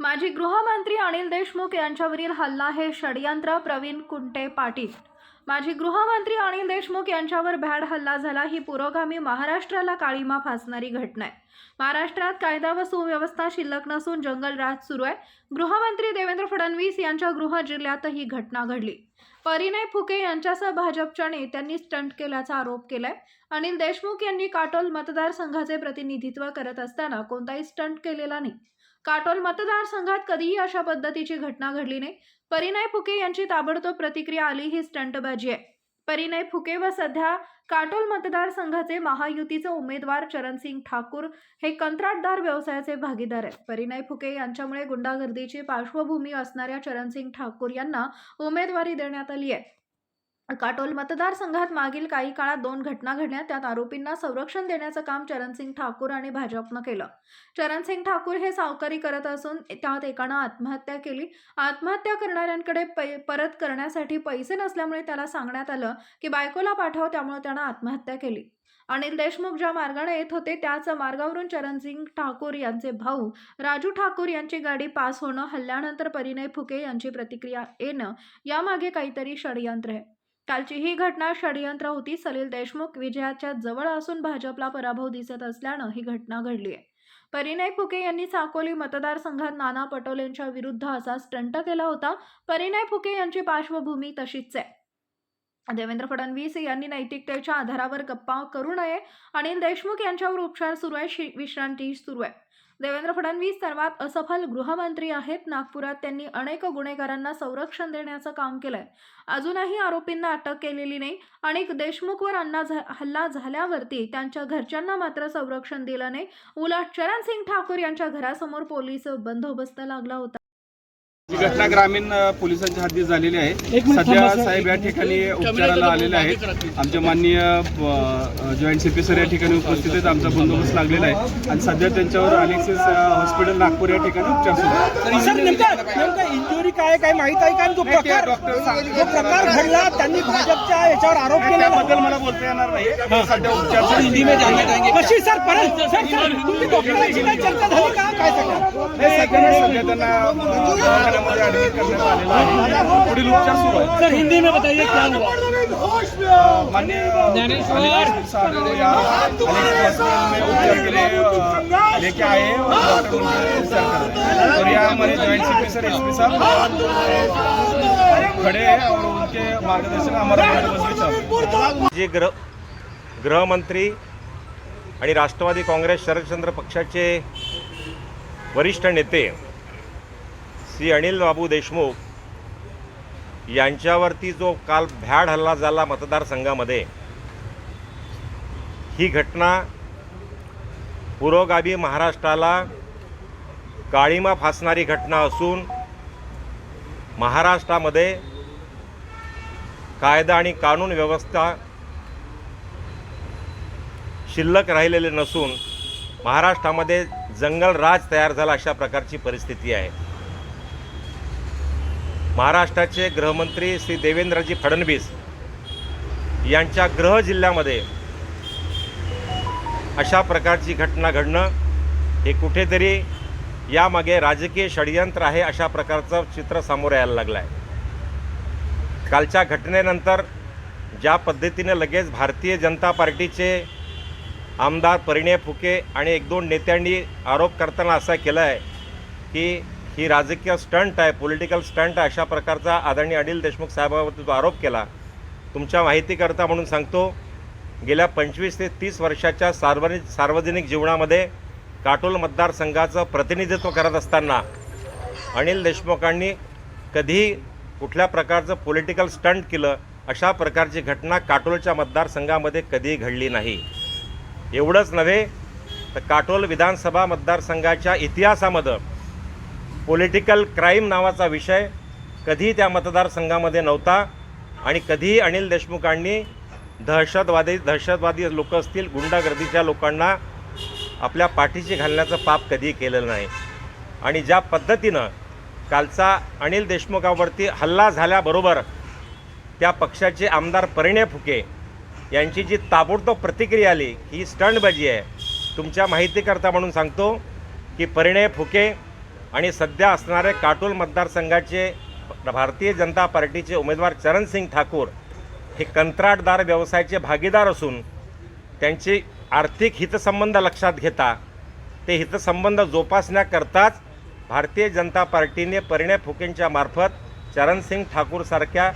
माजी गृहमंत्री अनिल देशमुख यांच्यावरील हल्ला हे षडयंत्र. प्रवीण कुंटे पाटील. माजी गृहमंत्री अनिल देशमुख यांच्यावर भ्याड हल्ला झाला. ही पुरोगामी महाराष्ट्राला काळीमा फासणारी घटना आहे. महाराष्ट्रात कायदा व सुव्यवस्था शिल्लक नसून जंगलराज सुरू आहे. गृहमंत्री देवेंद्र फडणवीस यांच्या गृह जिल्ह्यात ही घटना घडली. परिणय फुके यांच्यासह भाजपच्या नेत्यांनी स्टंट केल्याचा आरोप केलाय. अनिल देशमुख यांनी काटोल मतदारसंघाचे प्रतिनिधित्व करत असताना कोणताही स्टंट केलेला नाही. काटोल मतदारसंघात कधीही अशा पद्धतीची घटना घडली नाही. परिणय फुके यांची ताबडतोब प्रतिक्रिया आली ही स्टंटबाजी आहे. परिणय फुके व सध्या काटोल मतदारसंघाचे महायुतीचे उमेदवार चरणसिंग ठाकूर हे कंत्राटदार व्यवसायाचे भागीदार आहेत. परिणय फुके यांच्यामुळे गुंडागर्दीची पार्श्वभूमी असणाऱ्या चरणसिंग ठाकूर यांना उमेदवारी देण्यात आली आहे. काटोल मतदारसंघात मागील काही काळात दोन घटना घडल्या. त्यात आरोपींना संरक्षण देण्याचं काम चरणसिंग ठाकूर आणि भाजपनं केलं. चरणसिंग ठाकूर हे सावकारी करत असून त्यात एकानं आत्महत्या केली. आत्महत्या करणाऱ्यांकडे पै परत करण्यासाठी पैसे नसल्यामुळे त्याला सांगण्यात आलं की बायकोला पाठव त्यामुळे त्यानं आत्महत्या केली. अनिल देशमुख ज्या मार्गाने येत होते त्याच मार्गावरून चरणसिंग ठाकूर यांचे भाऊ राजू ठाकूर यांची गाडी पास होणं हल्ल्यानंतर परिणय फुके यांची प्रतिक्रिया येणं यामागे काहीतरी षडयंत्र आहे. कालची ही घटना षडयंत्र होती. सलील देशमुख विजयाच्या जवळ असून भाजपला पराभव दिसत असल्यानं ही घटना घडली आहे. परिणय फुके यांनी साकोली मतदारसंघात नाना पटोलेंच्या विरुद्ध असा स्टंट केला होता. परिणय फुके यांची पार्श्वभूमी तशीच आहे. देवेंद्र फडणवीस यांनी नैतिकतेच्या आधारावर गप्पा करू नये. अनिल देशमुख यांच्यावर उपचार सुरू आहे. विश्रांती सुरू आहे. देवेंद्र फडणवीस सर्वात असफल गृहमंत्री आहेत. नागपुरात त्यांनी अनेक गुन्हेगारांना संरक्षण देण्याचं काम केलंय. अजूनही आरोपींना अटक केलेली नाही. अनेक देशमुखवर अन्ना झा हल्ला झाल्यावरती त्यांच्या घरच्यांना मात्र संरक्षण दिलं नाही. उलट चरणसिंग ठाकूर यांच्या घरासमोर पोलीस बंदोबस्त लागला होता. घटना ग्रामीण पोलिसांच्या हद्दीत झालेली आहे. सध्या साहेब या ठिकाणी उपचाराला आलेले आहेत. आमचे माननीय जॉईंट सी पी सर या ठिकाणी उपस्थित आहेत. आमचा बंदोबस्त लागलेला आहे. आणि सध्या त्यांच्यावर अलेक्सिस हॉस्पिटल नागपूर या ठिकाणी उपचार सुरू आहेत. सर नेमका नेमका इंजुरी काय काय माहीत आहे का? प्रकार जो घडला त्यांनी भाजपच्या याच्यावर आरोप नाही, केला त्याबद्दल मला बोलता येणार नाही. सध्या उपचार. कशी सर? परत सर सर तुमची डॉक्टरांची काही चर्चा झाली का? काय सांगा नाही, सध्या सध्या त्यांना अ, दवाखान्यामध्ये ऍडमिट करण्यात आलेलं आहे. पुढील उपचार सुरू आहेत. सर हिंदी में बताइए क्या हुआ? माननीय अलेक्स साहब को यहाँ अलेक्स हॉस्पिटल में उपचार के लिए अ, लेके आए हैं और डॉक्टर उनका उपचार कर रहे हैं और यहाँ हमारे जॉइंट सी सर एस साहब खड़े हैं और उनके मार्गदर्शन में हमारा बंदोबस्त भी चल रहा है जे गृह गृहमंत्री आणि राष्ट्रवादी काँग्रेस शरदचंद्र पक्षाचे वरिष्ठ नेते श्री अनिल बाबू देशमुख यांच्यावरती जो काल भ्याड हल्ला झाला मतदारसंघामध्ये ही घटना पुरोगामी महाराष्ट्राला काळीमा फासणारी घटना असून महाराष्ट्रामध्ये कायदा आणि कानून व्यवस्था शिल्लक राहिलेले नसून महाराष्ट्रामध्ये जंगल राज तयार झाला अशा प्रकारची परिस्थिती आहे. महाराष्ट्राचे गृहमंत्री श्री देवेंद्रजी फडणवीस यांच्या ग्रह जिल्ह्यामध्ये अशा प्रकारची घटना घडणं हे कुठेतरी यामागे राजकीय षडयंत्र आहे अशा प्रकारचं चित्र समोर यायला लागलं आहे कालच्या घटनेनंतर ज्या पद्धतीने लगेच भारतीय जनता पार्टीचे आमदार परिणय फुके आणि एक दोन नेत्यांनी आरोप करताना असा केला आहे की ही राजकीय स्टंट आहे पॉलिटिकल स्टंट आहे अशा प्रकारचा आदरणीय अनिल देशमुख साहेबावरती जो आरोप केला तुमच्या माहितीकरता म्हणून सांगतो गेल्या पंचवीस ते तीस वर्षाच्या सार्वजनिक सार्वजनिक जीवनामध्ये काटोल मतदारसंघाचं प्रतिनिधित्व करत असताना अनिल देशमुखांनी कधीही कुठल्या प्रकारचं पॉलिटिकल स्टंट केलं अशा प्रकारची घटना काटोलच्या मतदारसंघामध्ये कधीही घडली नाही. एवढंच नव्हे तर काटोल विधानसभा मतदारसंघाच्या इतिहासामध्ये पॉलिटिकल क्राईम नावाचा विषय कधी त्या मतदारसंघामध्ये नव्हता आणि कधीही अनिल देशमुखांनी दहशतवादी दहशतवादी लोक असतील गुंडागर्दीच्या लोकांना आपल्या पाठीशी घालण्याचं पाप कधीही केलेलं नाही. आणि ज्या पद्धतीनं कालचा अनिल देशमुखावरती हल्ला झाल्याबरोबर त्या पक्षाचे आमदार परिणय फुके यांची जी ताबडतोब प्रतिक्रिया आली ही स्टंटबाजी आहे. तुमच्या माहितीकरता म्हणून सांगतो की परिणय फुके आणि सध्या असणारे काटोल मतदारसंघाचे भारतीय जनता पार्टीचे उमेदवार चरणसिंग ठाकूर हे कंत्राटदार व्यवसायाचे भागीदार असून त्यांचे आर्थिक हितसंबंध लक्षात घेता ते हितसंबंध जोपासण्याकरताच भारतीय जनता पार्टीने परिणय फुकेंच्या मार्फत चरणसिंग ठाकूरसारख्या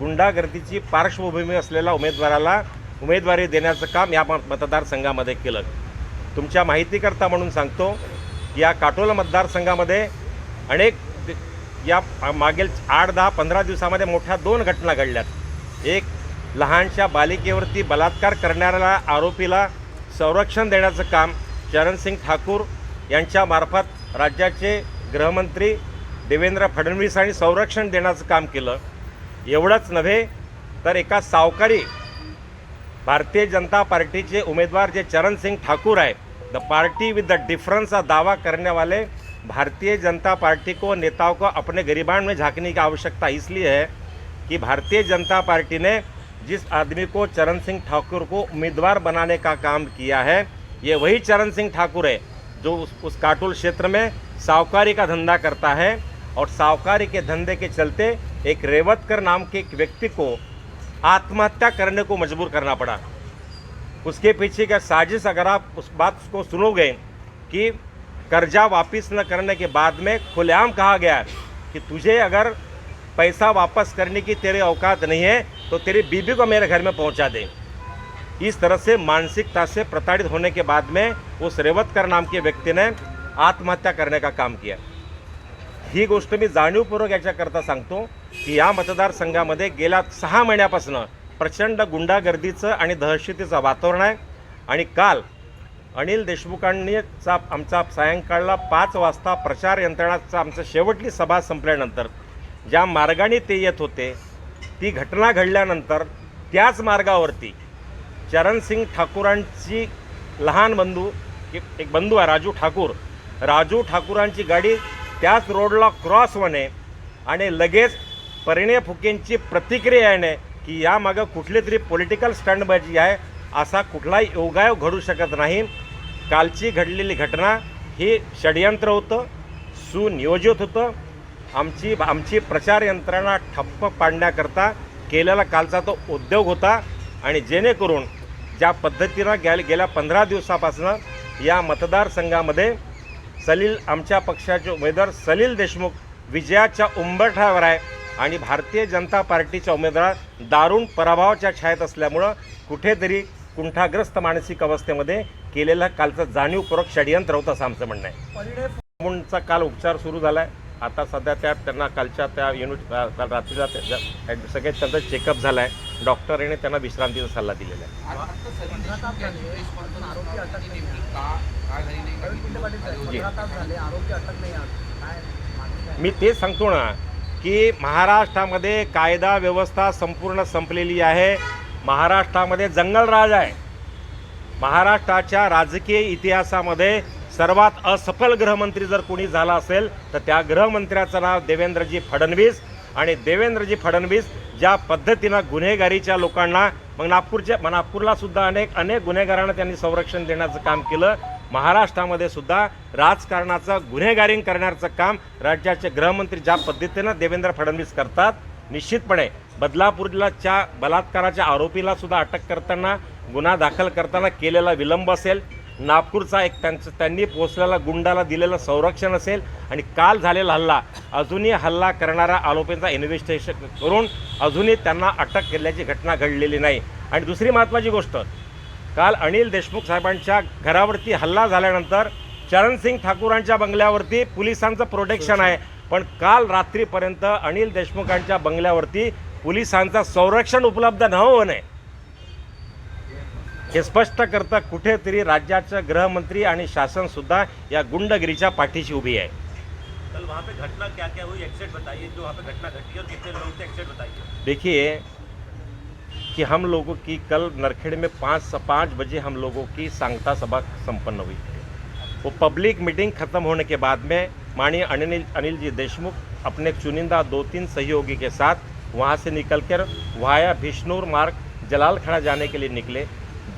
गुंडागर्दीची पार्श्वभूमी असलेल्या उमेदवाराला उमेदवारी देण्याचं काम या मत- मतदारसंघामध्ये केलं. तुमच्या माहितीकरता म्हणून सांगतो या काटोल मतदारसंघामध्ये अनेक या मागील आठ दहा पंधरा दिवसामध्ये मोठ्या दोन घटना घडल्यात. एक लहानशा बालिकेवरती बलात्कार करणाऱ्याला आरोपीला संरक्षण देण्याचं काम चरणसिंग ठाकूर यांच्यामार्फत राज्याचे गृहमंत्री देवेंद्र फडणवीस आणि संरक्षण देण्याचं काम केलं. एवढंच नव्हे तर एका सावकारी भारतीय जनता पार्टीचे उमेदवार जे चरणसिंग ठाकूर आहे the party with the difference का दावा करने वाले भारतीय जनता पार्टी को नेताओं को अपने गरीबान में झांकने की आवश्यकता इसलिए है कि भारतीय जनता पार्टी ने जिस आदमी को चरण सिंह ठाकुर को उम्मीदवार बनाने का काम किया है ये वही चरण सिंह ठाकुर है जो उस, उस काटोल क्षेत्र में सावकारी का धंधा करता है और सावकारी के धंधे के चलते एक रेवतकर नाम के एक व्यक्ति को आत्महत्या करने को मजबूर करना पड़ा। उसके पीछे का साजिश अगर आप उस बात को सुनोगे कि कर्जा वापस न करने के बाद में खुलेआम कहा गया कि तुझे अगर पैसा वापस करने की तेरे औकात नहीं है तो तेरी बीबी को मेरे घर में पहुंचा दे। इस तरह से मानसिकता से प्रताड़ित होने के बाद में उस रेवतकर नाम के व्यक्ती ने आत्महत्या करने का काम किया। ही गोष्ट मी जाणीवपूर्वक याच्याकरता सांगतो की या मतदारसंघामध्ये गेल्या सहा महिन्यापासून प्रचंड गुंडागर्दीचं आणि दहशतीचं वातावरण आहे. आणि काल अनिल देशमुखांनीचा आमचा सायंकाळला पाच वाजता प्रचार यंत्रणाचा आमचं शेवटली सभा संपल्यानंतर ज्या मार्गाने ते येत होते ती घटना घडल्यानंतर त्याच मार्गावरती चरणसिंग ठाकूरांची लहान बंधू एक एक बंधू आहे राजू ठाकूर. राजू ठाकूरांची गाडी त्याच रोडला क्रॉस होणे आणि लगेच परिणय फुकेंची प्रतिक्रिया येणे की यामागं कुठली तरी पॉलिटिकल स्टंटबाजी आहे असा कुठलाही योगायोग घडू शकत नाही. कालची घडलेली घटना ही षडयंत्र होतं सुनियोजित होतं. आमची आमची प्रचार यंत्रणा ठप्प पाडण्याकरता केलेला कालचा तो उद्योग होता आणि जेणेकरून ज्या पद्धतीनं गेल्या गेल्या पंधरा दिवसापासून या मतदारसंघामध्ये सलील आमच्या पक्षाचे उमेदवार सलील देशमुख विजयाच्या उंबरठ्यावर आहे. आणि भारतीय जनता पार्टीचा उमेदवार दारुण पराभवाच्या छायेत असल्यामुळं कुठेतरी कुंठाग्रस्त मानसिक अवस्थेमध्ये केलेलं कालचं जाणीवपूर्वक षडयंत्र होतं असं आमचं म्हणणं आहे. मुंडचा काल उपचार सुरू झाला आहे आता सध्या त्या त्यांना कालच्या त्या युनिट काल रात्रीला त्या- त्या- सगळे त्यांचा चेकअप झाला आहे डॉक्टरने त्यांना विश्रांतीचा सल्ला दिलेला आहे. जी. मी तेच सांगतो ना की महाराष्ट्रामध्ये कायदा व्यवस्था संपूर्ण संपलेली आहे. महाराष्ट्रामध्ये जंगलराज आहे. महाराष्ट्राच्या राजकीय इतिहासामध्ये सर्वात असफल गृहमंत्री जर कोणी झाला असेल तर त्या गृहमंत्र्याचं नाव देवेंद्रजी फडणवीस आणि देवेंद्रजी फडणवीस ज्या पद्धतीनं गुन्हेगारीच्या लोकांना मग नागपूरच्या नागपूरला सुद्धा अनेक अनेक गुन्हेगारांना त्यांनी संरक्षण देण्याचं काम केलं. महाराष्ट्रामध्ये सुद्धा राजकारणाचं गुन्हेगारीन करण्याचं काम राज्याचे गृहमंत्री ज्या पद्धतीनं देवेंद्र फडणवीस करतात निश्चितपणे बदलापूरलाच्या बलात्काराच्या आरोपीला सुद्धा अटक करताना गुन्हा दाखल करताना केलेला विलंब असेल नागपूरचा एक त्यांचं त्यांनी पोचलेला गुंडाला दिलेलं संरक्षण असेल आणि काल झालेला हल्ला अजूनही हल्ला करणाऱ्या आरोपींचा इन्व्हेस्टिगेशन करून अजूनही त्यांना अटक केल्याची घटना घडलेली नाही. आणि दुसरी महत्त्वाची गोष्ट काल अनिल देशमुख साहेबांच्या घरावरती हल्ला झाल्यानंतर चरणसिंग ठाकूरांच्या बंगल्यावरती पोलिसांचं प्रोटेक्शन आहे. पण काल रात्रीपर्यंत अनिल देशमुखांच्या बंगल्यावरती पोलिसांचं संरक्षण उपलब्ध न होणे हे स्पष्ट करता कुठेतरी राज्याचं गृहमंत्री आणि शासनसुद्धा या गुंडगिरीच्या पाठीशी उभी आहे. कल वहाँ पे घटना क्या क्या हुई? एक्सेट बताइए। जो वहाँ पे घटना घटी और कितने लोग थे एक्सेट बताइए। देखिए कि हम लोगों की कल नरखेड़ में पाँच पाँच बजे हम लोगों की सांगता सभा संपन्न हुई। वो पब्लिक मीटिंग खत्म होने के बाद में माननीय अनिल अनिल जी देशमुख अपने चुनिंदा दो तीन सहयोगी के साथ वहाँ से निकलकर वाया बिश्नूर मार्ग जलाल खड़ा जाने के लिए निकले।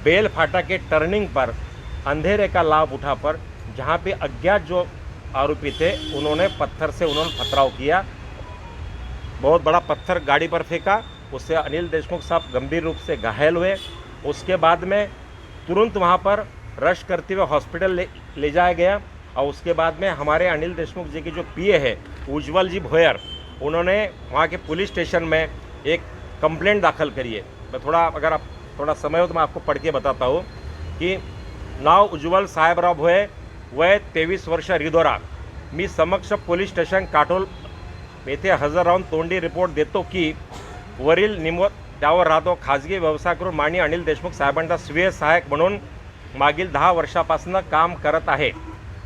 बेल फाटा के टर्निंग पर अंधेरे का लाभ उठा पर जहाँ पे अज्ञात जो आरोपी थे, उन्होंने पत्थर से उन्होंने पथराव किया। बहुत बड़ा पत्थर गाड़ी पर फेंका। उससे अनिल देशमुख साहब गंभीर रूप से घायल हुए। उसके बाद में तुरंत वहाँ पर रश करते हुए हॉस्पिटल ले ले जाया गया और उसके बाद में हमारे अनिल देशमुख जी के जो पीए है, उज्जवल जी भोयर, उन्होंने वहाँ के पुलिस स्टेशन में एक कंप्लेंट दाखिल करी है। मैं थोड़ा, अगर आप, थोड़ा समय हो तो मैं आपको पढ़ के बताता हूँ की नाव उज्ज्वल साहेबराव भोये वय तेवीस वर्ष रिदोरा, मी समक्ष पोलीस स्टेशन काटोल येथे हजर राहून तोंडी रिपोर्ट देतो की वरील निमव त्यावर राहतो. खाजगी व्यवसाय करून अनिल देशमुख साहेबांचा स्वीय सहाय्यक म्हणून मागील दहा वर्षापासून काम करत आहे.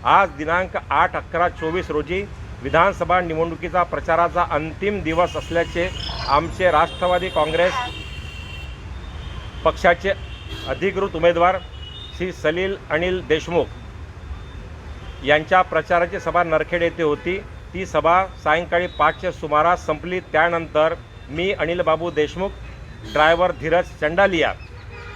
आज दिनांक आठ अकरा चोवीस रोजी विधानसभा निवडणुकीचा प्रचाराचा अंतिम दिवस असल्याचे आमचे राष्ट्रवादी काँग्रेस पक्षाचे अधिकृत उमेदवार श्री सलील अनिल देशमुख यांच्या प्रचाराची सभा नरखेड येथे होती. ती सभा सायंकाळी पाचच्या सुमारास संपली. त्यानंतर मी अनिल बाबू देशमुख ड्रायव्हर धीरज चंडालिया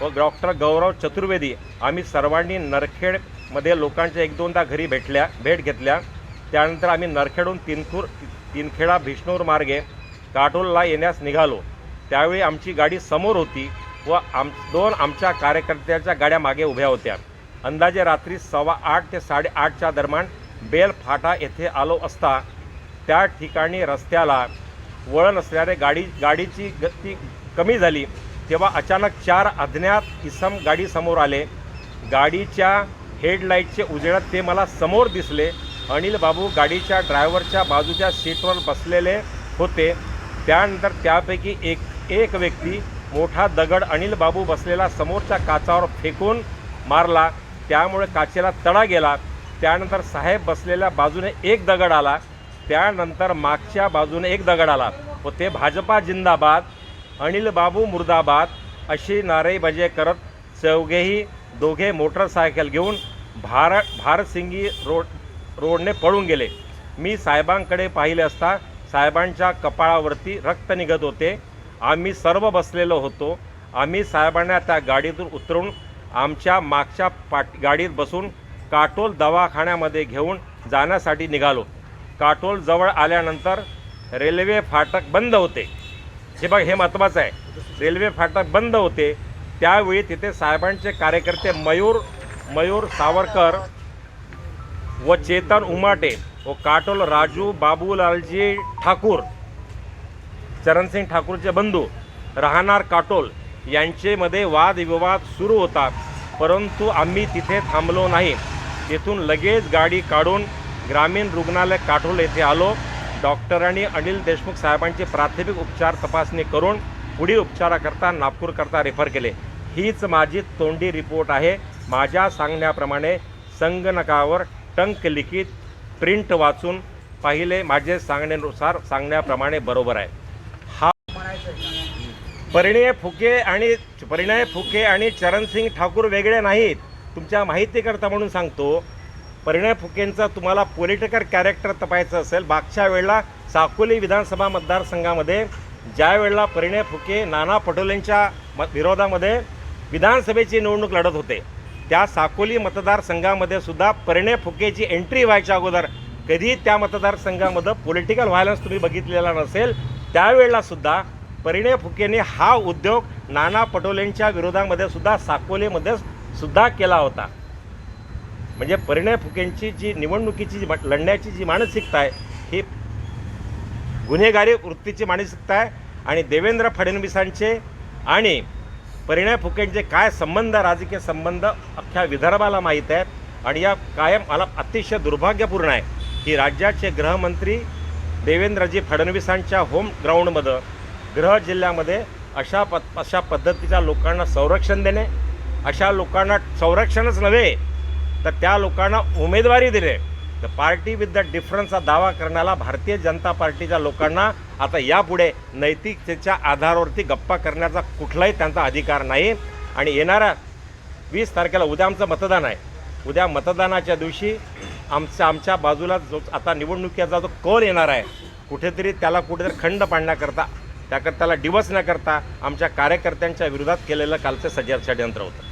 व डॉक्टर गौरव चतुर्वेदी. आम्ही सर्वांनी नरखेडमध्ये लोकांच्या एक दोनदा घरी भेटल्या भेट घेतल्या. त्यानंतर आम्ही नरखेडहून तिनखूर तिनखेडा भिष्णूर मार्गे काटोलला येण्यास निघालो. त्यावेळी आमची गाडी समोर होती व आम दोन आमच्या कार्यकर्त्याच्या गाड्या मागे उभ्या होत्या. अंदाजे रात्री सव्वा आठ ते साडेआठच्या दरम्यान बेल फाटा येथे आलो असता त्या ठिकाणी रस्त्याला वळण असल्याने गाडी गाडीची गती कमी झाली तेव्हा अचानक चार अज्ञात इसम गाडीसमोर आले. गाडीच्या हेडलाईटचे उजेडात ते मला समोर दिसले. अनिल बाबू गाडीच्या ड्रायव्हरच्या बाजूच्या सीटवर बसलेले होते. त्यानंतर त्यापैकी एक एक व्यक्ती मोठा दगड अनिल बाबू बसलेला समोरच्या काचावर फेकून मारला. त्यामुळे काचेला तडा गेला. त्यानंतर साहेब बसलेल्या बाजूने एक दगड आला. त्यानंतर मागच्या बाजूने एक दगड आला. व ते भाजपा जिंदाबाद अनिल बाबू मुर्दाबाद अशी नारेबाजी करत चौघेही दोघे मोटरसायकल घेऊन भार भारसिंगी रोड रोडने पळून गेले. मी साहेबांकडे पाहिले असता साहेबांच्या कपाळावरती रक्त निघत होते. आम्ही सर्व बसलेलो होतो. आम्ही साहेबांना त्या गाडीतून उतरून आमच्या मागच्या पाट गाडीत बसून काटोल दवाखान्यामध्ये घेऊन जाण्यासाठी निघालो. काटोल जवळ आल्यानंतर रेल्वे फाटक बंद होते. हे बघ हे महत्त्वाचं आहे. रेल्वे फाटक बंद होते त्यावेळी तिथे साहेबांचे कार्यकर्ते मयूर मयूर सावरकर व चेतन उमाटे व काटोल राजू बाबूलालजी ठाकूर चरणसिंग ठाकूरचे बंधू राहणार काटोल यांचेमध्ये वादविवाद सुरू होता परंतु आम्ही तिथे थांबलो नाही. तेथून लगेच गाडी काढून ग्रामीण रुग्णालय काठोल येथे आलो. डॉक्टरांनी अनिल देशमुख साहेबांची प्राथमिक उपचार तपासणी करून पुढील उपचाराकरता नागपूरकरता रेफर केले. हीच माझी तोंडी रिपोर्ट आहे. माझ्या सांगण्याप्रमाणे संगणकावर टंक लिखित प्रिंट वाचून पाहिले. माझे सांगण्यानुसार सांगण्याप्रमाणे बरोबर आहे. हा परिणय फुके आणि परिणय फुके आणि चरणसिंग ठाकूर वेगळे नाहीत. तुमच्या माहितीकरता म्हणून सांगतो परिणय फुकेंचा तुम्हाला पॉलिटिकल कॅरेक्टर तपायचं असेल मागच्या वेळेला साकोली विधानसभा मतदारसंघामध्ये ज्या वेळेला परिणय फुके नाना पटोलेंच्या म विरोधामध्ये विधानसभेची निवडणूक लढत होते त्या साकोली मतदारसंघामध्ये सुद्धा परिणय फुकेची एंट्री व्हायच्या अगोदर कधी त्या मतदारसंघामध्ये पॉलिटिकल व्हायलन्स तुम्ही बघितलेला नसेल त्यावेळेला सुद्धा परिणय फुकेने हा उद्योग नाना पटोलेंच्या विरोधामध्ये सुद्धा साकोलीमध्ये सुद्धा केला होता. म्हणजे परिणय फुकेंची जी निवडणुकीची जी लढण्याची जी मानसिकता आहे ही गुन्हेगारी वृत्तीची मानसिकता आहे आणि देवेंद्र फडणवीसांचे आणि परिणय फुकेंचे काय संबंध राजकीय संबंध अख्ख्या विदर्भाला माहीत आहेत आणि या कायम मला अतिशय दुर्भाग्यपूर्ण आहे. की राज्याचे गृहमंत्री देवेंद्रजी फडणवीसांच्या होम ग्राउंडमध्ये गृह जिल्ह्यामध्ये अशा प अशा पद्धतीच्या लोकांना संरक्षण देणे अशा लोकांना संरक्षणच नव्हे तर त्या लोकांना उमेदवारी दिले. द पार्टी विथ द डिफरन्सचा दावा करण्याला भारतीय जनता पार्टीच्या लोकांना आता यापुढे नैतिकतेच्या आधारावरती गप्पा करण्याचा कुठलाही त्यांचा अधिकार नाही. आणि येणाऱ्या वीस तारखेला उद्या आमचं मतदान आहे. उद्या मतदानाच्या दिवशी आमच्या आमच्या बाजूला जो आता निवडणुकीचा जो कल येणार आहे कुठेतरी त्याला कुठेतरी खंड पाडण्याकरता त्याकरता त्याला डिवस न करता आमच्या कार्यकर्त्यांच्या विरोधात केलेलं कालचं सज्ज षडयंत्र होतं.